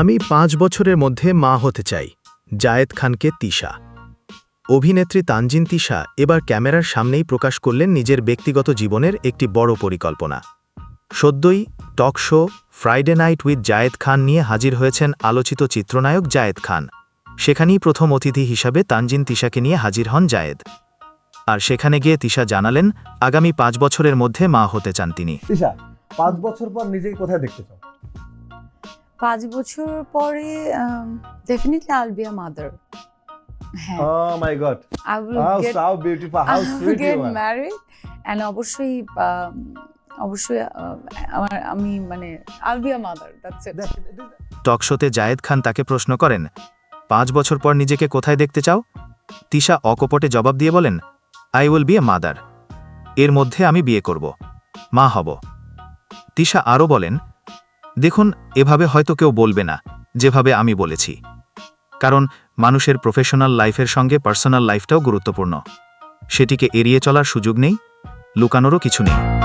আমি পাঁচ বছরের মধ্যে মা হতে চাই, জায়েদ খানকে তিশা। অভিনেত্রী তানজিন তিশা এবার ক্যামেরার সামনেই প্রকাশ করলেন নিজের ব্যক্তিগত জীবনের একটি বড় পরিকল্পনা। সদ্যই talk show Friday night with Zayed Khan নিয়ে হাজির হয়েছেন আলোচিত চিত্রনায়ক জায়েদ খান। সেখানেই প্রথম অতিথি হিসাবে তানজিন তিশাকে নিয়ে হাজির হন জায়েদ। আর সেখানে গিয়ে তিশা জানালেন, আগামী পাঁচ বছরের মধ্যে মা হতে চান তিনি। তিশা, পাঁচ বছর পর নিজেকে কোথায় দেখতে চাও? পাঁচ বছর পরে definitely I be a mother Oh my god. I will How get how beautiful, how you are. Married and অবশ্যই অবশ্যই আমার আমি মানে I be a mother that's it talk শোতে জায়েদ খান তাকে প্রশ্ন করেন পাঁচ বছর পর নিজেকে কোথায় দেখতে চাও? তিশা অকপটে জবাব দিয়ে বলেন I will be a mother এর মধ্যে আমি বিয়ে করব। মা হব। তিশা আরও বলেন দেখুন, এভাবে হয়তো কেউ বলবে না, যেভাবে আমি বলেছি। কারণ, মানুষের প্রফেশনাল লাইফের সঙ্গে পার্সোনাল লাইফটাও গুরুত্বপূর্ণ। সেটিকে এড়িয়ে চলার সুযোগ নেই, লুকানোরও কিছু নেই।